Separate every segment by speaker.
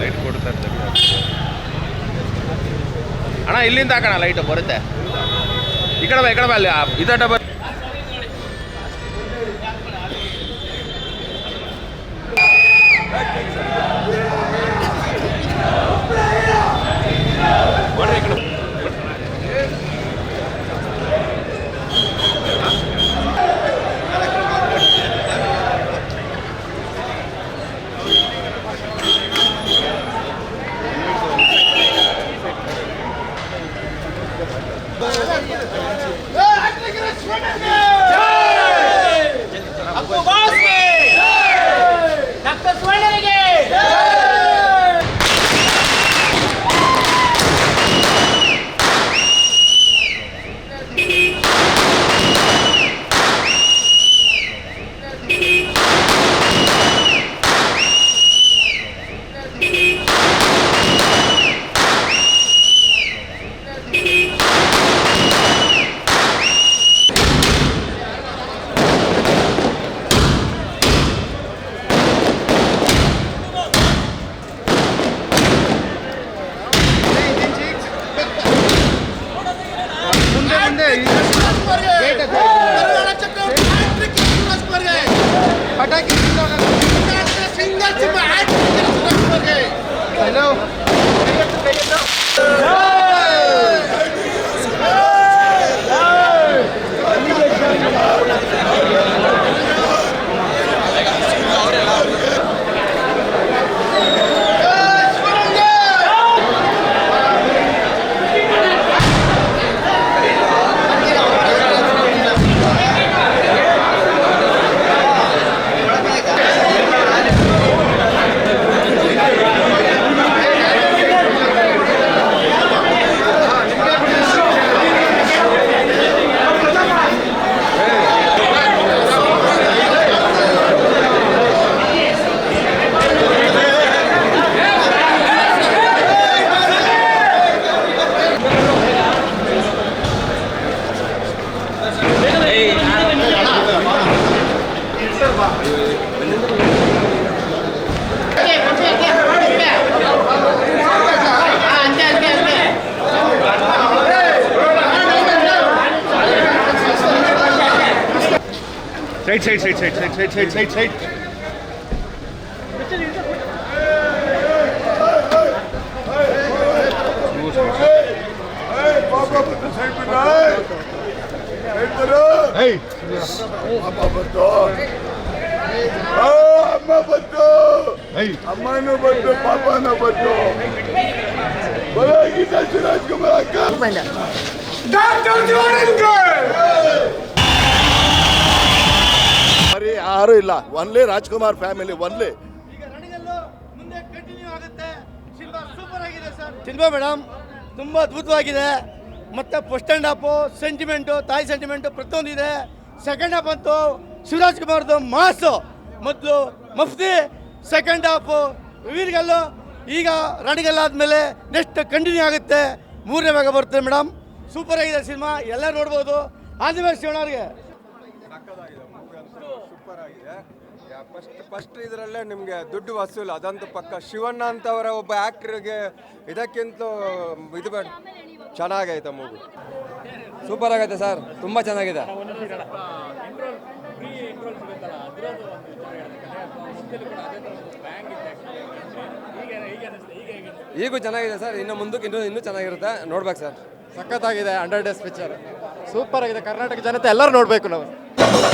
Speaker 1: Light ಕೊಡ್ತಾ ಅಣ್ಣ, ಇಲ್ಲಿಂದ ಹಾಕೋಣ ಲೈಟ್ ಬರುತ್ತೆ. ಈ ಕಡೆ ಬಾ, ಈ ಕಡೆ ಬಾ ಅಲ್ಲಿ. ಇದಡ್ಡ ಬರ್ ಬರ್ರಿ side side side side side side side side side
Speaker 2: ಅಮ್ಮ ಬಂತು ಅಮ್ಮನೂ ಬಂತು ಪಾಪನೂ ಬಂತು ಬರೋ ಗೀತಾ ಶಿವರಾಜ್ ಕುಮಾರ್ ಅಕ್ಕ ಬರೀ ಯಾರು ಇಲ್ಲ. Only Rajkumar family only.
Speaker 3: Cinema madam ತುಂಬ ಅದ್ಭುತವಾಗಿದೆ. ಮತ್ತು ಫಸ್ಟ್ ಹ್ಯಾಂಡ್ ಹಾಫು ಸೆಂಟಿಮೆಂಟು ತಾಯಿ ಸೆಂಟಿಮೆಂಟು ಪ್ರತಿಯೊಂದು ಇದೆ ಸೆಕೆಂಡ್ ಹಾಫ್ ಅಂತೂ ಶಿವರಾಜ್ ಕುಮಾರ್ದು ಮಾಸು. ಮೊದಲು ಮಫ್ತಿ ಸೆಕೆಂಡ್ ಹಾಫು ವೀರ್ಗಲ್ಲು ಈಗ ರಣಗಲ್ ಆದಮೇಲೆ ನೆಕ್ಸ್ಟ್ ಕಂಟಿನ್ಯೂ ಆಗುತ್ತೆ. ಮೂರನೇ ಭಾಗ ಬರುತ್ತೆ ಮೇಡಮ್. ಸೂಪರ್ ಆಗಿದೆ ಸಿನಿಮಾ ಎಲ್ಲ ನೋಡ್ಬೋದು. ಆದಿವಾಸಿ ಶಿವಣ್ಣವ್ರಿಗೆ.
Speaker 4: ಸೂಪರ್ ಆಗಿದೆ. ಫಸ್ಟ್ ಫಸ್ಟ್ ಇದರಲ್ಲೇ ನಿಮಗೆ ದುಡ್ಡು ವಸೂಲು, ಅದಂತೂ ಪಕ್ಕ ಶಿವಣ್ಣ ಅಂತವರ ಒಬ್ಬ ಆ್ಯಕ್ಟ್ರಿಗೆ ಇದಕ್ಕಿಂತಲೂ ಇದು ಬೇಡ, ಚೆನ್ನಾಗೈತೆ ಮೂವಿ
Speaker 5: ಸೂಪರ್ ಆಗೈತೆ ಸರ್ ತುಂಬ ಚೆನ್ನಾಗಿದೆ. ಈಗೂ ಚೆನ್ನಾಗಿದೆ ಸರ್ ಇನ್ನು ಮುಂದಕ್ಕೆ ಇನ್ನೂ ಇನ್ನೂ ಚೆನ್ನಾಗಿರುತ್ತೆ, ನೋಡ್ಬೇಕು ಸರ್
Speaker 6: ಸಖತ್ತಾಗಿದೆ ಅಂಡರ್ ಡೇಸ್ ಪಿಕ್ಚರ್ ಸೂಪರ್ ಆಗಿದೆ, ಕರ್ನಾಟಕ ಜನತೆ ಎಲ್ಲರೂ ನೋಡಬೇಕು ನಾವು.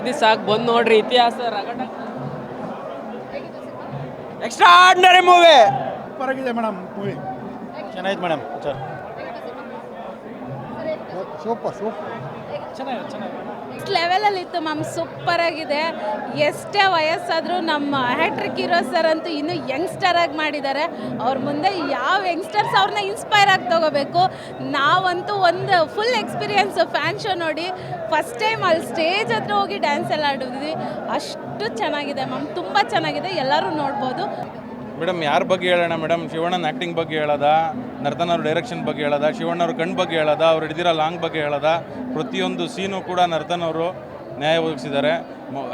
Speaker 7: ಓದಿ ಸಾಕು ಬಂದು ನೋಡ್ರಿ ಇತಿಹಾಸ ರಗಡ.
Speaker 3: ಎಕ್ಸ್ಟ್ರಾ ಆರ್ಡಿನರಿ ಮೂವಿ
Speaker 6: ಪರವಾಗಿಲ್ಲ ಮೇಡಮ್ ಮೂವಿ
Speaker 8: ಚೆನ್ನಾಗಿತ್ತು ಮೇಡಮ್
Speaker 9: ನೆಕ್ಸ್ಟ್ ಲೆವೆಲಲ್ಲಿ ಇತ್ತು ಮ್ಯಾಮ್ ಸೂಪರ್ ಆಗಿದೆ. ಎಷ್ಟೇ ವಯಸ್ಸಾದರೂ ನಮ್ಮ ಹ್ಯಾಟ್ರಿಕ್ ಹೀರೋ ಸರ್ ಅಂತೂ ಇನ್ನೂ ಯಂಗ್ಸ್ಟರ್ ಆಗಿ ಮಾಡಿದ್ದಾರೆ. ಅವ್ರ ಮುಂದೆ ಯಾವ ಯಂಗ್ಸ್ಟರ್ಸ್ ಅವ್ರನ್ನ ಇನ್ಸ್ಪೈರ್ ಆಗಿ ತಗೋಬೇಕು? ನಾವಂತೂ ಒಂದು ಫುಲ್ ಎಕ್ಸ್ಪೀರಿಯನ್ಸ್ ಫ್ಯಾನ್ ಶೋ ನೋಡಿ ಫಸ್ಟ್ ಟೈಮ್ ಅಲ್ಲಿ ಸ್ಟೇಜ್ ಹತ್ರ ಹೋಗಿ ಡ್ಯಾನ್ಸ್ ಎಲ್ಲ ಆಡಿದ್ವಿ ಅಷ್ಟು ಚೆನ್ನಾಗಿದೆ ಮ್ಯಾಮ್ ತುಂಬ ಚೆನ್ನಾಗಿದೆ. ಎಲ್ಲರೂ ನೋಡ್ಬೋದು.
Speaker 10: ಮೇಡಮ್ ಯಾರ ಬಗ್ಗೆ ಹೇಳೋಣ? ಮೇಡಮ್ ಶಿವಣ್ಣನ ಆ್ಯಕ್ಟಿಂಗ್ ಬಗ್ಗೆ ಹೇಳೋದ? ನರ್ತನ್ ಅವ್ರ ಡೈರೆಕ್ಷನ್ ಬಗ್ಗೆ ಹೇಳೋದ ಶಿವಣ್ಣ ಅವ್ರ ಕಣ್ ಬಗ್ಗೆ ಹೇಳೋದ, ಅವ್ರು ಹಿಡಿದಿರೋ ಲಾಂಗ್ ಬಗ್ಗೆ ಹೇಳೋದ, ಪ್ರತಿಯೊಂದು ಸೀನು ಕೂಡ ನರ್ತನ್ ಅವರು ನ್ಯಾಯ ಒದಗಿಸಿದ್ದಾರೆ.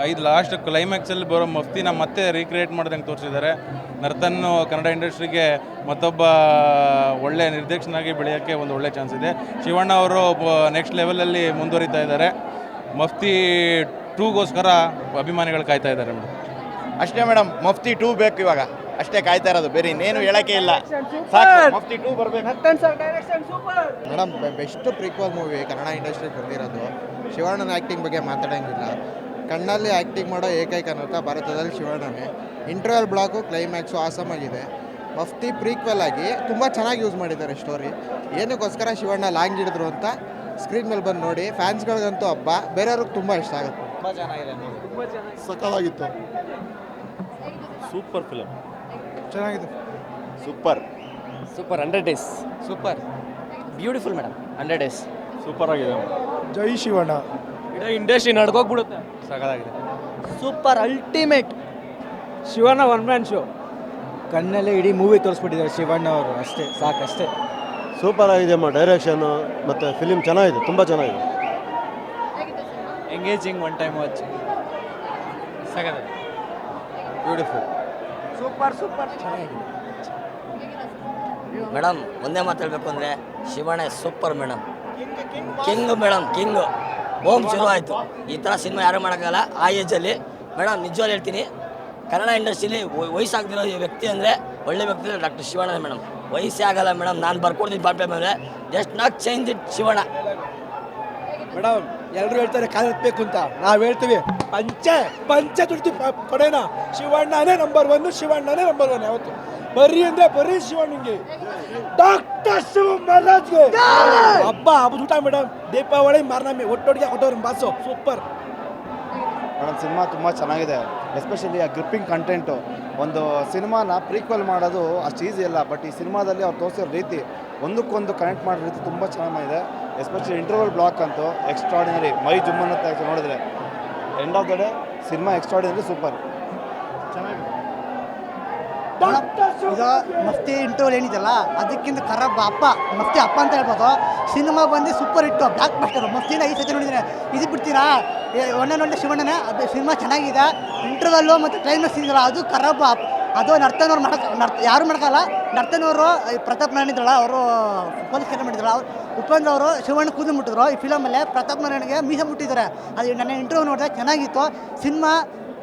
Speaker 10: ಐದು ಲಾಸ್ಟ್ ಕ್ಲೈಮ್ಯಾಕ್ಸಲ್ಲಿ ಬರೋ ಮಫ್ತಿನ ಮತ್ತೆ ರೀಕ್ರಿಯೇಟ್ ಮಾಡ್ದಂಗೆ ತೋರಿಸಿದ್ದಾರೆ. ನರ್ತನ್ ಕನ್ನಡ ಇಂಡಸ್ಟ್ರಿಗೆ ಮತ್ತೊಬ್ಬ, ಒಳ್ಳೆ ನಿರ್ದೇಶನಾಗಿ ಬೆಳೆಯೋಕ್ಕೆ ಒಂದು ಒಳ್ಳೆ ಚಾನ್ಸ್ ಇದೆ. ಶಿವಣ್ಣ ಅವರು ನೆಕ್ಸ್ಟ್ ಲೆವೆಲಲ್ಲಿ ಮುಂದುವರಿತಾ ಇದ್ದಾರೆ. ಮಫ್ತಿ ಟೂಗೋಸ್ಕರ ಅಭಿಮಾನಿಗಳು ಕಾಯ್ತಾ ಇದ್ದಾರೆ ಮೇಡಮ್.
Speaker 11: ಅಷ್ಟೇ ಮೇಡಮ್, ಮಫ್ತಿ ಟೂ ಬೇಕು ಇವಾಗ. ಅಷ್ಟೇ ಕಾಯ್ತಾ ಇರೋದು ಬೇರೆ ಇನ್ನೇನು ಹೇಳಕ್ಕೆ ಇಲ್ಲ.
Speaker 12: Madam best prequel movie Kannada industry ಬಂದಿರೋದು. ಶಿವಣ್ಣನ ಆ್ಯಕ್ಟಿಂಗ್ ಬಗ್ಗೆ ಮಾತಾಡೋಂಗಿಲ್ಲ. ಕಣ್ಣಲ್ಲಿ ಆ್ಯಕ್ಟಿಂಗ್ ಮಾಡೋ ಏಕೈಕ ನಟ ಭಾರತದಲ್ಲಿ ಶಿವಣ್ಣನೇ. ಇಂಟರ್ವಲ್ ಬ್ಲಾಕು ಕ್ಲೈಮ್ಯಾಕ್ಸು ಆಸಮ್ ಆಗಿದೆ. ಮಫ್ತಿ ಪ್ರೀಕ್ವೆಲ್ ಆಗಿ ತುಂಬ ಚೆನ್ನಾಗಿ ಯೂಸ್ ಮಾಡಿದ್ದಾರೆ ಸ್ಟೋರಿ ಏನಕ್ಕೋಸ್ಕರ ಶಿವಣ್ಣ ಲಾಂಗ್ ಹಿಡಿದ್ರು ಅಂತ ಸ್ಕ್ರೀನ್ ಮೇಲೆ ಬಂದು ನೋಡಿ ಫ್ಯಾನ್ಸ್ಗಳಿಗಂತೂ ಹಬ್ಬ ಬೇರೆಯವ್ರಿಗೆ ತುಂಬ ಇಷ್ಟ ಆಗುತ್ತೆ. ತುಂಬ ಚೆನ್ನಾಗಿದೆ
Speaker 2: ಸಕಾಲಾಗಿತ್ತು
Speaker 10: ಸೂಪರ್ ಫಿಲಮ್
Speaker 2: ಚೆನ್ನಾಗಿದೆ. Super.
Speaker 13: Super hundred days super. Beautiful madam hundred days
Speaker 10: super ಆಗಿದೆ.
Speaker 2: ಜೈ ಶಿವಣ್ಣ.
Speaker 13: ಇಡೀ ಇಂಡಸ್ಟ್ರಿ ನಡ್ಕೋಗ್ಬಿಡುತ್ತೆ.
Speaker 10: ಸಾಕಾಗಿದೆ.
Speaker 8: Super ultimate
Speaker 13: Shivanna one man show
Speaker 8: ಕಣ್ಣಲ್ಲೇ ಇಡೀ ಮೂವಿ ತೋರಿಸ್ಬಿಟ್ಟಿದ್ದಾರೆ ಶಿವಣ್ಣ ಅವರು. ಅಷ್ಟೇ ಸಾಕಷ್ಟೇ.
Speaker 2: ಸೂಪರ್ ಆಗಿದೆ ಅಮ್ಮ ಡೈರೆಕ್ಷನು ಮತ್ತು ಫಿಲಿಮ್ ಚೆನ್ನಾಗಿದೆ ತುಂಬ ಚೆನ್ನಾಗಿದೆ.
Speaker 13: ಎಂಗೇಜಿಂಗ್ ಒನ್ ಟೈಮ್ ವಾಚ್ ಸಾಕಾಗಿದೆ.
Speaker 2: ಬ್ಯೂಟಿಫುಲ್
Speaker 14: ಮೇಡಮ್ ಒಂದೇ ಮಾತಾಡಬೇಕು ಅಂದರೆ Shivanna super madam. King madam king Om ಶುರು ಆಯಿತು. ಈ ಥರ ಸಿನಿಮಾ ಯಾರು ಮಾಡೋಕ್ಕಲ್ಲ ಆ ಏಜಲ್ಲಿ ಮೇಡಮ್ ನಿಜವಾಗ್ ಹೇಳ್ತೀನಿ ಕನ್ನಡ ಇಂಡಸ್ಟ್ರಿಲಿ ವಯಸ್ಸಾಗ್ದಿರೋ ಈ ವ್ಯಕ್ತಿ ಅಂದರೆ ಒಳ್ಳೆ ವ್ಯಕ್ತಿ ಅಂದರೆ ಡಾಕ್ಟರ್ ಶಿವಣ್ಣ ಮೇಡಮ್. ವಯಸ್ಸೇ ಆಗಲ್ಲ ಮೇಡಮ್. ನಾನು ಬರ್ಕೊಡ್ತೀನಿ ಬಾಟ್ಪೆ ಮೇಲೆ. Just not change it Shivanna.
Speaker 8: Madam ಎಲ್ಲರೂ ಹೇಳ್ತಾರೆ ಕಾಲ ಎತ್ತಬೇಕು ಅಂತ. ನಾವು ಹೇಳ್ತೀವಿ, ಪಂಚೆ ಪಂಚೆ ತುಡ್ತಿ ಪಡೆನ ಶಿವಣ್ಣನೇ ನಂಬರ್ ಒನ್ ಶಿವಣ್ಣನೇ ನಂಬರ್ ಒನ್ ಯಾವತ್ತು? ಬರ್ರಿ ಅಂದ್ರೆ ಬರ್ರಿ ಶಿವಣ್ಣಿಗೆ. ಡಾಕ್ಟರ್ ಶಿವ ಮಹಾರಾಜ್ಗೆ. ಹಬ್ಬ ಹಬ್ಬದ ಊಟ ಮೇಡಮ್. ದೀಪಾವಳಿ, ಮಾರನಮಿ, ಒಟ್ಟೊಟ್ಟಿಗೆ ಕೊಟ್ಟವ್ರ ಬಾಸು ಸೂಪರ್.
Speaker 12: ಮೇಡಮ್, ಸಿನಿಮಾ ತುಂಬ ಚೆನ್ನಾಗಿದೆ. ಎಸ್ಪೆಷಲಿ ಆ ಗ್ರಿಪ್ಪಿಂಗ್ ಕಂಟೆಂಟು ಒಂದು ಸಿನಿಮಾನ ಪ್ರೀಕ್ವೆಲ್ ಮಾಡೋದು ಅಷ್ಟು ಈಸಿ ಅಲ್ಲ ಬಟ್ ಈ ಸಿನಿಮಾದಲ್ಲಿ ಅವ್ರು ತೋರಿಸಿರೋ ರೀತಿ ಒಂದಕ್ಕೊಂದು ಕನೆಕ್ಟ್ ಮಾಡೋ ರೀತಿ ತುಂಬ ಚೆನ್ನಾಗಿದೆ. ಎಸ್ಪೆಷಲಿ ಇಂಟರ್ವಲ್ ಬ್ಲಾಕ್ ಅಂತೂ ಎಕ್ಸ್ಟ್ರಾಡಿನರಿ ಮೈ ಜುಮ್ಮನ್ನ ನೋಡಿದ್ರೆ. End of the day cinema extraordinary super
Speaker 8: ಇದು ಮಫ್ತಿ ಇಂಟರ್ವಲ್ ಏನಿದೆಯಲ್ಲ ಅದಕ್ಕಿಂತ ಖರಾಬ್ ಅಪ್ಪ. ಮಸ್ತಿ ಅಪ್ಪ ಅಂತ ಹೇಳ್ಬೋದು. ಸಿನಿಮಾ ಬಂದು ಸೂಪರ್ ಹಿಟ್ ಬ್ಲಾಕ್ ಮಾಸ್ಟರ್ ಮಫ್ತಿನ ಈ ಸತಿ ನೋಡಿದ್ರೆ ಇದು ಬಿಡ್ತೀರಾ? ಒಳ್ಳೆ ಒಳ್ಳೆ ಶಿವಣ್ಣನೇ ಅದು ಸಿನಿಮಾ ಚೆನ್ನಾಗಿದೆ. ಇಂಟರ್ವಲ್ಲು ಮತ್ತು ಕ್ಲೈಮ್ಯಾಕ್ಸ್ ಇದೆಯಲ್ಲ ಅದು ಖರಾಬ್ ಅಪ್- ಅದು ನರ್ತನವ್ರು ಮಾಡಕ್ಕೆ ನರ್ತ ಯಾರು ಮಾಡ್ಕಲ್ಲ. ನರ್ತನವರು ಪ್ರತಾಪ್ ನಾರಾಯಣಿದ್ರಲ್ಲ ಅವರು ಪೊಲೀಸ್ ಕೆಲಸ ಮಾಡಿದ್ರಲ್ಲ, ಅವ್ರು ಉಪೇಂದ್ರ ಅವರು ಶಿವಣ್ಣ ಕೂದಲು ಮುಟ್ಟಿದ್ರು. ಈ ಫಿಲಮಲ್ಲೇ ಪ್ರತಾಪ್ ನಾರಾಯಣಿಗೆ ಮೀಸೆ ಮುಟ್ಟಿದ್ದಾರೆ. ಅದು ನನ್ನ ಇಂಟರ್ವ್ಯೂ ನೋಡಿದ್ರೆ ಚೆನ್ನಾಗಿತ್ತು. ಸಿನಿಮಾ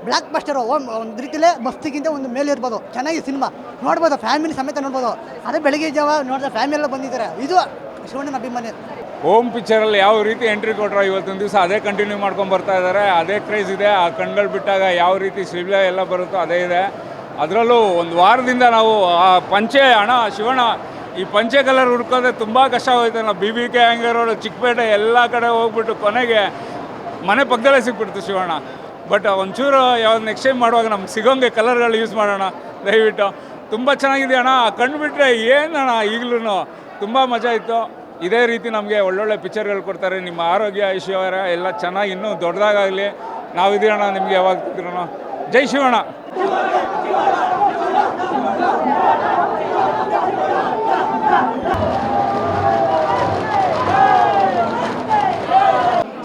Speaker 8: ಬ್ಲ್ಯಾಕ್ ಬಸ್ಟರ್ ಒಂದು ರೀತಿಲೇ ಮಸ್ತಿಗಿಂತ ಒಂದು ಮೇಲೆ ಇರ್ಬೋದು. ಚೆನ್ನಾಗಿ ಸಿನಿಮಾ ನೋಡ್ಬೋದು ಫ್ಯಾಮಿಲಿ ಸಮೇತ ನೋಡ್ಬೋದು. ಅದೇ ಬೆಳಗ್ಗೆ ಜಾವ ನೋಡಿದ್ರೆ ಫ್ಯಾಮಿಲಿ ಎಲ್ಲ ಬಂದಿದ್ದಾರೆ. ಇದು ಶಿವಣ್ಣನ ಅಭಿಮಾನಿ.
Speaker 15: ಹೋಮ್ ಪಿಕ್ಚರಲ್ಲಿ ಯಾವ ರೀತಿ ಎಂಟ್ರಿ ಕೊಟ್ಟರೋ ಇವತ್ತೊಂದು ದಿವಸ, ಅದೇ ಕಂಟಿನ್ಯೂ ಮಾಡ್ಕೊಂಡು ಬರ್ತಾ ಇದ್ದಾರೆ. ಅದೇ ಕ್ರೇಜ್ ಇದೆ. ಆ ಕಣ್ಗಳು ಬಿಟ್ಟಾಗ ಯಾವ ರೀತಿ ಶಿವ್ಲೆ ಎಲ್ಲ ಬರುತ್ತೋ, ಅದೇ ಇದೆ. ಅದರಲ್ಲೂ ಒಂದು ವಾರದಿಂದ ನಾವು ಆ ಪಂಚೆ ಅಣ್ಣ ಶಿವಣ್ಣ, ಈ ಪಂಚೆ ಕಲರ್ ಹುಡ್ಕೋದ್ರೆ ತುಂಬ ಕಷ್ಟ ಹೋಯ್ತು. ನಾವು B V K Iyengar Chickpet ಎಲ್ಲ ಕಡೆ ಹೋಗ್ಬಿಟ್ಟು ಕೊನೆಗೆ ಮನೆ ಪಕ್ಕದಲ್ಲೇ ಸಿಕ್ಬಿಡ್ತು ಶಿವಣ್ಣ. ಬಟ್ ಒಂಚೂರು ನೆಕ್ಸ್ಟ್ ಟೈಮ್ ಮಾಡುವಾಗ ನಮ್ಗೆ ಸಿಗೋಂಗೆ ಕಲರ್ಗಳು ಯೂಸ್ ಮಾಡೋಣ, ದಯವಿಟ್ಟು. ತುಂಬ ಚೆನ್ನಾಗಿದೆ ಅಣ್ಣ. ಕಣ್ಣು ಬಿಟ್ಟರೆ ಏನಣ್ಣ ಈಗಲೂ ತುಂಬ ಮಜಾ ಇತ್ತು. ಇದೇ ರೀತಿ ನಮಗೆ ಒಳ್ಳೊಳ್ಳೆ ಪಿಕ್ಚರ್ಗಳು ಕೊಡ್ತಾರೆ. ನಿಮ್ಮ ಆರೋಗ್ಯ, ಐಶ್ವರ್ಯ ಎಲ್ಲ ಚೆನ್ನಾಗಿ ಇನ್ನೂ ದೊಡ್ಡದಾಗಲಿ ನಾವಿದ್ದೀರಣ್ಣ ನಿಮಗೆ ಯಾವಾಗ ಜೈ Shivanna.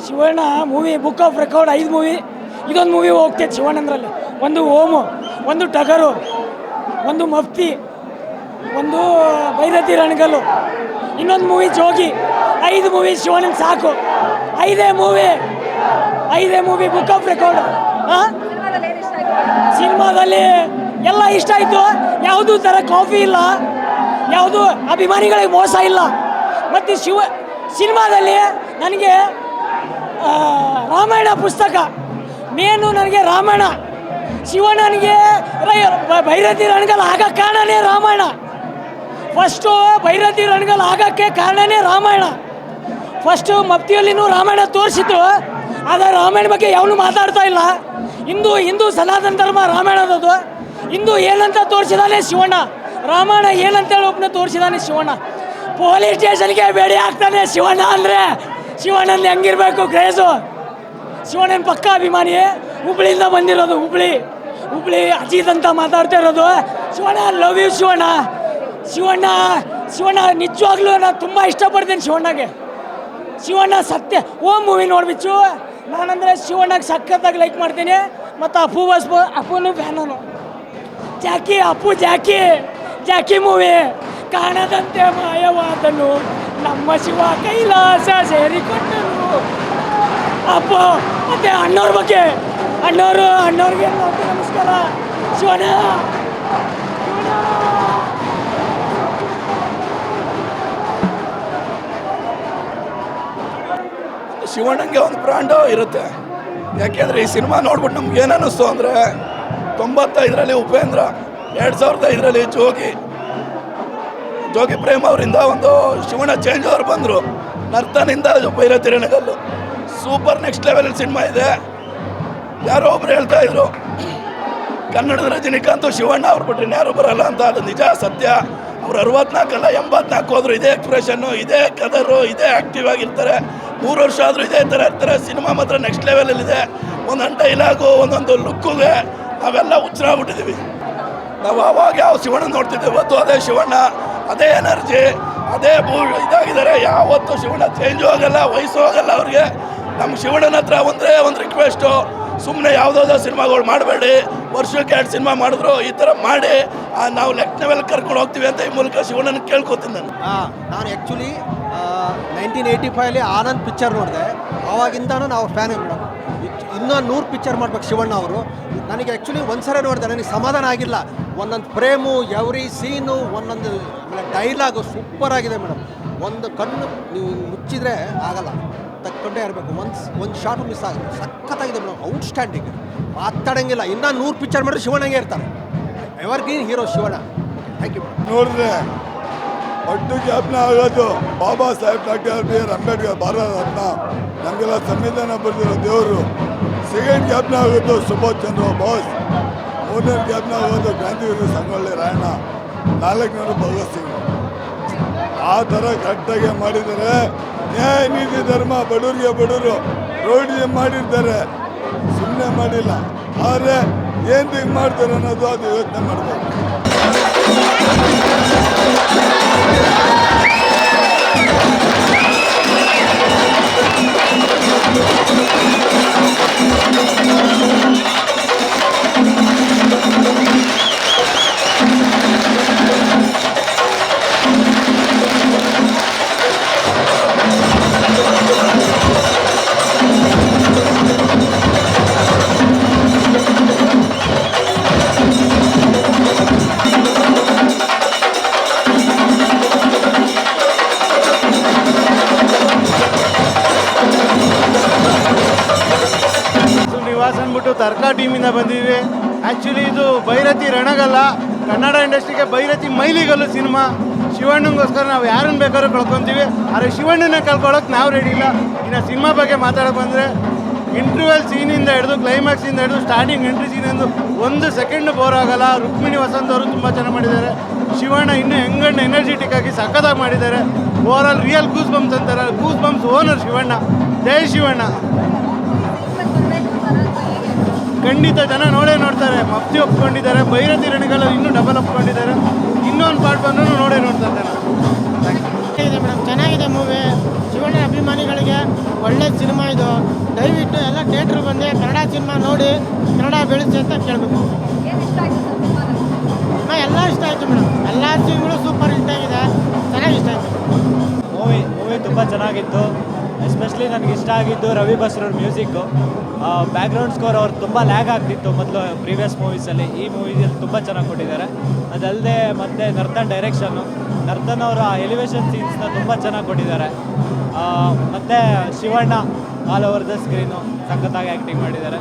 Speaker 13: Shivanna movie book of record ಐದು ಮೂವಿ ಇದೊಂದು ಮೂವಿ ಹೋಗ್ತೈತೆ ಶಿವಣ್ಣಂದ್ರಲ್ಲಿ. ಒಂದು ಓಮು ಒಂದು ಟಗರು ಒಂದು ಮಫ್ತಿ ಒಂದು ಭೈರತಿ ರಣಗಲ್ಲು. ಇನ್ನೊಂದು ಮೂವಿ ಜೋಗಿ. ಐದು ಮೂವಿ ಶಿವಣ್ಣನ ಸಾಕು. ಐದೇ ಮೂವಿ ಐದೇ ಮೂವಿ ಬುಕ್ ಆಫ್ ರೆಕಾರ್ಡ್ ಸಿನಿಮಾದಲ್ಲಿ ಎಲ್ಲ ಇಷ್ಟ ಆಯಿತು. ಯಾವುದೂ ಥರ ಕಾಫಿ ಇಲ್ಲ. ಯಾವುದು ಅಭಿಮಾನಿಗಳಿಗೆ ಮೋಸ ಇಲ್ಲ. ಮತ್ತು ಶಿವ, ಸಿನಿಮಾದಲ್ಲಿ ನನಗೆ ರಾಮಾಯಣ ಪುಸ್ತಕ, ಮೇನು ನನಗೆ ರಾಮಾಯಣ, ಶಿವಣ್ಣನಿಗೆ ಭೈರತಿ ರಣಗಲ್ ಆಗ ಕಾರಣನೇ ರಾಮಾಯಣ. ಫಸ್ಟು ಭೈರತಿ ರಣಗಲ್ ಆಗಕ್ಕೆ ಕಾರಣನೇ ರಾಮಾಯಣ. ಫಸ್ಟು ಮಪ್ತಿಯಲ್ಲಿನೂ ರಾಮಾಯಣ ತೋರಿಸಿದ್ರು. ಆದರೆ ರಾಮಾಯಣ ಬಗ್ಗೆ ಯಾವನು ಮಾತಾಡ್ತಾ ಇಲ್ಲ. ಹಿಂದೂ ಹಿಂದೂ ಸನಾತನ ಧರ್ಮ ರಾಮಾಯಣದದು ಹಿಂದೂ ಏನಂತ ತೋರಿಸಿದಾನೆ ಶಿವಣ್ಣ. ರಾಮಾಯಣ ಏನಂತೇಳಿ ಒಬ್ಬನ ತೋರಿಸಿದಾನೆ ಶಿವಣ್ಣ. ಪೊಲೀಸ್ ಸ್ಟೇಷನ್ಗೆ ಬೇಡಿ ಹಾಕ್ತಾನೆ ಶಿವಣ್ಣ ಅಂದರೆ. ಶಿವಣ್ಣನ ಹೆಂಗಿರ್ಬೇಕು ಕ್ರೇಜು. ಶಿವಣ್ಣನ ಪಕ್ಕ ಅಭಿಮಾನಿ. ಹುಬ್ಳಿಯಿಂದ ಬಂದಿರೋದು ಹುಬ್ಳಿ. ಹುಬ್ಳಿ ಅಜಿತ್ ಅಂತ ಮಾತಾಡ್ತಾ ಇರೋದು. Shivanna love you Shivanna. Shivanna Shivanna, ನಿಜವಾಗ್ಲೂ ನಾನು ತುಂಬ ಇಷ್ಟಪಡ್ತೀನಿ ಶಿವಣ್ಣಗೆ. ಶಿವಣ್ಣ ಸತ್ಯ. ಓ ಮೂವಿ ನೋಡ್ಬಿಚ್ಚು. ನಾನಂದ್ರೆ ಶಿವಣ್ಣಗೆ ಸಖತ್ತಾಗಿ ಲೈಕ್ ಮಾಡ್ತೀನಿ. ಮತ್ತು ಅಪ್ಪುನು fan Jackie, Appu Jackie. Jackie movie. ಕಾಣದಂತೆ ಮಾಯವಾದನು. ನಮ್ಮ ಶಿವ ಕೈಲಾಸ ಸೇರಿಕೊಂಡನು. ಅಪ್ಪ, ಮತ್ತೆ ಅಣ್ಣವ್ರ ಬಗ್ಗೆ. ಅಣ್ಣವರು, ಅಣ್ಣವ್ರಿಗೆ ನಮಸ್ಕಾರ. ಶಿವನ
Speaker 16: ಶಿವಣ್ಣಂಗೆ ಒಂದು ಬ್ರ್ಯಾಂಡು ಇರುತ್ತೆ. ಯಾಕೆಂದ್ರೆ ಈ ಸಿನಿಮಾ ನೋಡ್ಬಿಟ್ಟು ನಮ್ಗೆ ಏನು ಅನ್ನಿಸ್ತು ಅಂದರೆ ತೊಂಬತ್ತೈದರಲ್ಲಿ ಉಪೇಂದ್ರ, ಎರಡು ಸಾವಿರದ ಐದರಲ್ಲಿ ಜೋಗಿ. ಜೋಗಿ ಪ್ರೇಮ್ ಅವರಿಂದ ಒಂದು ಶಿವಣ್ಣ ಚೇಂಜ್ ಅವರು ಬಂದರು. ನರ್ತನಿಂದ ಭೈರತಿ ತಿರಣಗಲ್ಲು ಸೂಪರ್ ನೆಕ್ಸ್ಟ್ ಲೆವೆಲ್ ಸಿನಿಮಾ ಇದೆ. ಯಾರೋ ಒಬ್ರು ಹೇಳ್ತಾ ಇದ್ರು. ಕನ್ನಡದ ರಜನಿಕಾಂತ್ ಶಿವಣ್ಣ ಅವ್ರು ಬಿಟ್ರೆ ಯಾರು ಬರಲ್ಲ ಅಂತ. ಅದು ನಿಜ, ಸತ್ಯ. ಅವ್ರು ಅರವತ್ನಾಲ್ಕಲ್ಲ ಎಂಬತ್ನಾಲ್ಕು ಹೋದ್ರು ಇದೇ ಎಕ್ಸ್ಪ್ರೆಷನ್ನು ಇದೇ ಕದರು, ಇದೇ ಆ್ಯಕ್ಟಿವ್ ಆಗಿರ್ತಾರೆ. ಮೂರು ವರ್ಷ ಆದರೂ ಇದೇ ಥರ ಇರ್ತಾರೆ. ಸಿನಿಮಾ ಮಾತ್ರ ನೆಕ್ಸ್ಟ್ ಲೆವೆಲಲ್ಲಿದೆ ಒಂದೊಂದು ಡೈಲಾಗು ಒಂದೊಂದು ಲುಕ್ಕುಗೆ ನಾವೆಲ್ಲ ಹುಚ್ಚರಾಗ್ಬಿಟ್ಟಿದ್ದೀವಿ ನಾವು ಅವಾಗ ಯಾವ ಶಿವಣ್ಣ ನೋಡ್ತಿದ್ದೆ, ಇವತ್ತು ಅದೇ ಶಿವಣ್ಣ, ಅದೇ ಎನರ್ಜಿ, ಅದೇ ಭೂ ಇದಾಗಿದ್ದಾರೆ. ಯಾವತ್ತು ಶಿವಣ್ಣ ಚೇಂಜ್ ಆಗಲ್ಲ, ವಯಸ್ಸು ಹೋಗಲ್ಲ ಅವ್ರಿಗೆ. ನಮ್ಮ ಶಿವಣ್ಣನ ಹತ್ರ ಒಂದೇ ಒಂದು ರಿಕ್ವೆಸ್ಟು ಸುಮ್ಮನೆ ಯಾವುದಾದ್ರು ಸಿನಿಮಾಗಳು ಮಾಡಬೇಡಿ, ವರ್ಷಕ್ಕೆ ಎರಡು ಸಿನಿಮಾ ಮಾಡಿದ್ರು ಈ ಥರ ಮಾಡಿ ನಾವು ಲೆವೆಲ್ ಕರ್ಕೊಂಡು ಹೋಗ್ತೀವಿ ಅಂತ ಈ ಮೂಲಕ ಶಿವಣ್ಣನ ಕೇಳ್ಕೊತೀನಿ ನಾನು.
Speaker 17: ನಾನು ಆ್ಯಕ್ಚುಲಿ ನೈನ್ಟೀನ್ ಏಯ್ಟಿ ಫೈವಲ್ಲಿ ಆನಂದ್ ಪಿಕ್ಚರ್ ನೋಡಿದೆ. ಆವಾಗಿಂದನೂ ನಾವು ಫ್ಯಾನ್ ಮೇಡಮ್ ಇನ್ನೂ ನೂರು ಪಿಕ್ಚರ್ ಮಾಡ್ಬೇಕು ಶಿವಣ್ಣ ಅವರು. ನನಗೆ ಆ್ಯಕ್ಚುಲಿ ಒಂದ್ಸರಿ ನೋಡಿದೆ, ನನಗೆ ಸಮಾಧಾನ ಆಗಿಲ್ಲ. ಒಂದೊಂದು ಪ್ರೇಮು, ಎವ್ರಿ ಸೀನು, ಒಂದೊಂದು ಡೈಲಾಗು ಸೂಪರ್ ಆಗಿದೆ ಮೇಡಮ್. ಒಂದು ಕಣ್ಣು ನೀವು ಮುಚ್ಚಿದ್ರೆ ಆಗಲ್ಲ. ತಕ್ಕೊಂಡೇ ಇರಬೇಕು. ಒಂದು ಒಂದು ಶಾಟು ಮಿಸ್ ಆಗುತ್ತೆ ಸಖತ್ತಾಗಿದೆ ಮೇಡಮ್. ಔಟ್ಸ್ಟ್ಯಾಂಡಿಂಗ್ ಮಾತಾಡಂಗಿಲ್ಲ. ಇನ್ನೂ ನೂರು ಪಿಕ್ಚರ್ ಮಾಡಿದ್ರೆ ಶಿವಣ್ಣಗೆ ಇರ್ತಾರೆ. Evergreen hero Shivanna thank you
Speaker 2: ನೋಡಿದ್ರೆ ಒಟ್ಟು ಜ್ಞಾಪನ ಆಗೋದು Baba Saheb doctor B R Ambedkar, Bharat ನಮಗೆಲ್ಲ ಸಂವಿಧಾನ ಬರೆದಿರೋ ದೇವರು. ಸೆಕೆಂಡ್ ಕ್ಯಾಬ್ನಾಗ ಆಗೋದು ಸುಭಾಷ್ ಚಂದ್ರ ಬೋಸ್. ಮೂರನೇ ಜ್ಞಾಪನ ಆಗೋದು ಗಾಂಧಿವೀರ ಸಂಗೊಳ್ಳಿ ರಾಯಣ್ಣ. ನಾಲ್ಕನೇದು ಭಗತ್ ಸಿಂಗ್. ಆ ಥರ ಕರೆಕ್ಟಾಗಿ ಮಾಡಿದ್ದಾರೆ ನ್ಯಾಯ ನೀತಿ ಧರ್ಮ, ಬಡವರಿಗೆ ಬಡವರು, ರೋಡಿಗೆ ಮಾಡಿರ್ತಾರೆ. ಸುಮ್ಮನೆ ಮಾಡಿಲ್ಲ. ಆದರೆ ಏನು ಮಾಡ್ತಾರೆ ಅನ್ನೋದು ಅದು ಯೋಚನೆ ಮಾಡಬೇಕು
Speaker 18: ತರ್ಕಾ ಟೀಮಿಂದ ಬಂದಿದ್ವಿ ಆ್ಯಕ್ಚುಲಿ ಇದು ಭೈರತಿ ರಣಗಲ್ಲ. ಕನ್ನಡ ಇಂಡಸ್ಟ್ರಿಗೆ ಭೈರತಿ ಮೈಲಿಗಲ್ಲು ಸಿನಿಮಾ. ಶಿವಣ್ಣಗೋಸ್ಕರ ನಾವು ಯಾರನ್ನ ಬೇಕಾದ್ರೂ ಕಳ್ಕೊತೀವಿ. ಆದರೆ ಶಿವಣ್ಣನ ಕಳ್ಕೊಳ್ಳೋಕೆ ನಾವು ರೆಡಿ ಇಲ್ಲ. ಇನ್ನು ಸಿನಿಮಾ ಬಗ್ಗೆ ಮಾತಾಡೋಕೆ ಬಂದರೆ ಇಂಟರ್ವೆಲ್ ಸೀನಿಂದ ಹಿಡಿದು ಕ್ಲೈಮ್ಯಾಕ್ಸಿಂದ ಹಿಡಿದು ಸ್ಟಾರ್ಟಿಂಗ್ ಎಂಟ್ರಿ ಸೀನ್ ಸೀನಿಂದ ಒಂದು ಸೆಕೆಂಡ್ ಬೋರ್ ಆಗಲ್ಲ. ರುಕ್ಮಿಣಿ ವಸಂತ್ ಅವರು ತುಂಬ ಚೆನ್ನಾಗಿ ಮಾಡಿದ್ದಾರೆ. ಶಿವಣ್ಣ ಇನ್ನೂ ಹೆಂಗಣ್ಣ ಎನರ್ಜೆಟಿಕ್ ಆಗಿ ಸಖತ್ತಾಗಿ ಮಾಡಿದ್ದಾರೆ. Overall real goosebumps ಅಂತಾರೆ ಗೂಸ್ ಬಂಪ್ಸ್ ಓನರ್ ಶಿವಣ್ಣ. ಜೈ ಶಿವಣ್ಣ. ಖಂಡಿತ ಜನ ನೋಡೇ ನೋಡ್ತಾರೆ. ಮಫ್ತಿ ಒಪ್ಕೊಂಡಿದ್ದಾರೆ. ಭೈರತಿ ರಣಗಳು ಇನ್ನೂ ಡಬಲ್ ಒಪ್ಕೊಂಡಿದ್ದಾರೆ. ಇನ್ನೊಂದು ಪಾರ್ಟ್ ನೋಡಿ ನೋಡೇ ನೋಡ್ತಾರೆ
Speaker 13: ಇದೆ ಮೇಡಮ್. ಚೆನ್ನಾಗಿದೆ ಮೂವಿ ಶಿವಣ್ಣ ಅಭಿಮಾನಿಗಳಿಗೆ ಒಳ್ಳೆ ಸಿನಿಮಾ ಇದು. ದಯವಿಟ್ಟು ಎಲ್ಲ ಥಿಯೇಟ್ರ್ ಬಂದು ಕನ್ನಡ ಸಿನಿಮಾ ನೋಡಿ ಕನ್ನಡ ಬೆಳೆಸಿ ಅಂತ ಕೇಳಬೇಕು. ಎಲ್ಲ ಇಷ್ಟ ಆಯಿತು ಮೇಡಮ್. ಎಲ್ಲ ಸೀನ್ಗಳು ಸೂಪರ್ ಇಷ್ಟ ಆಗಿದೆ. ಚೆನ್ನಾಗಿ ಇಷ್ಟ ಆಯಿತು.
Speaker 17: ಮೂವಿ ಮೂವಿ ತುಂಬ ಚೆನ್ನಾಗಿತ್ತು. ಎಸ್ಪೆಷಲಿ ನನಗೆ ಇಷ್ಟ ಆಗಿದ್ದು ರವಿ ಬಸ್ರವ್ರ ಮ್ಯೂಸಿಕ್ಕು ಬ್ಯಾಕ್ಗ್ರೌಂಡ್ ಸ್ಕೋರ್ ಅವ್ರು ತುಂಬ ಲ್ಯಾಗ್ ಆಗ್ತಿತ್ತು ಮೊದಲು ಪ್ರೀವಿಯಸ್ ಮೂವೀಸಲ್ಲಿ ಈ ಮೂವಿಯಲ್ಲಿ ತುಂಬ ಚೆನ್ನಾಗಿ ಕೊಟ್ಟಿದ್ದಾರೆ. ಅದಲ್ಲದೆ ಮತ್ತು ನರ್ತನ್ ಡೈರೆಕ್ಷನ್ನು ನರ್ತನ್ ಅವರ ಎಲಿವೇಶನ್ ಸೀನ್ಸ್ನ ತುಂಬ ಚೆನ್ನಾಗಿ ಕೊಟ್ಟಿದ್ದಾರೆ. ಮತ್ತು Shivanna all over the screen ಸಖತ್ತಾಗಿ ಆ್ಯಕ್ಟಿಂಗ್ ಮಾಡಿದ್ದಾರೆ.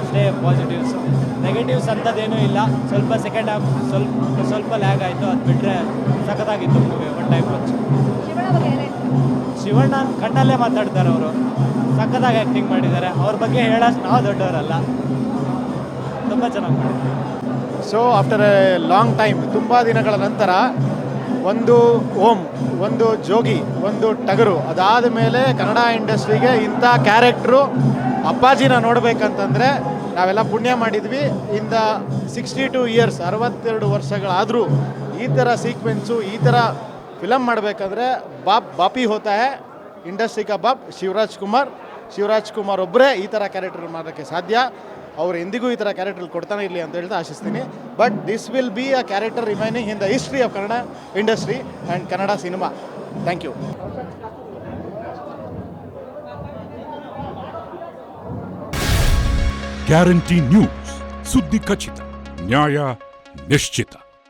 Speaker 19: ಅಷ್ಟೇ ಪಾಸಿಟಿವ್ಸು ನೆಗೆಟಿವ್ಸ್ ಅಂಥದ್ದೇನೂ ಇಲ್ಲ. ಸ್ವಲ್ಪ ಸೆಕೆಂಡ್ ಹಾಫ್ ಸ್ವಲ್ಪ ಸ್ವಲ್ಪ ಲ್ಯಾಗ್ ಆಯಿತು. ಅದು ಬಿಟ್ಟರೆ ಸಖತ್ತಾಗಿತ್ತು movie one time watch Shivanna ಕಣ್ಣಲ್ಲೇ ಮಾತಾಡ್ತಾರೆ ಅವರು. ಸಖತ್ತಾಗಿ ಆ್ಯಕ್ಟಿಂಗ್ ಮಾಡಿದ್ದಾರೆ. ಅವ್ರ ಬಗ್ಗೆ ಹೇಳೋಷ್ಟು ನಾವು ದೊಡ್ಡವರಲ್ಲ. ತುಂಬ ಚೆನ್ನಾಗಿ ಮಾಡಿದ್ದಾರೆ.
Speaker 20: So after a long time ತುಂಬ ದಿನಗಳ ನಂತರ ಒಂದು ಓಂ, ಒಂದು ಜೋಗಿ, ಒಂದು ಟಗರು ಅದಾದ ಮೇಲೆ ಕನ್ನಡ ಇಂಡಸ್ಟ್ರಿಗೆ ಇಂಥ ಕ್ಯಾರೆಕ್ಟ್ರು ಅಪ್ಪಾಜಿನ ನೋಡಬೇಕಂತಂದರೆ ನಾವೆಲ್ಲ ಪುಣ್ಯ ಮಾಡಿದ್ವಿ. ಇಂದ ಸಿಕ್ಸ್ಟಿ ಟು ಇಯರ್ಸ್ ಅರವತ್ತೆರಡು ವರ್ಷಗಳಾದರೂ ಈ ಥರ ಸೀಕ್ವೆನ್ಸು ಈ ಥರ ಫಿಲಮ್ ಮಾಡಬೇಕಾದ್ರೆ ಬಾಪ್, ಬಾಪಿ ಹೋತಾ ಹೇ ಇಂಡಸ್ಟ್ರಿ ಕಾ ಬಾಪ್, ಶಿವರಾಜ್ ಕುಮಾರ್. ಶಿವರಾಜ್ ಕುಮಾರ್ ಒಬ್ಬರೇ ಈ ಥರ ಕ್ಯಾರೆಕ್ಟರ್ ಮಾಡೋಕ್ಕೆ ಸಾಧ್ಯ. ಅವ್ರು ಎಂದಿಗೂ ಈ ಥರ ಕ್ಯಾರೆಕ್ಟರ್ ಕೊಡ್ತಾನೆ ಇರಲಿ ಅಂತ ಹೇಳ್ತಾ ಆಶಿಸ್ತೀನಿ. But this will be a character remaining in the history of Kannada industry and Kannada cinema thank you
Speaker 21: guarantee news ಸುದ್ದಿ ಖಚಿತ ನ್ಯಾಯ ನಿಶ್ಚಿತ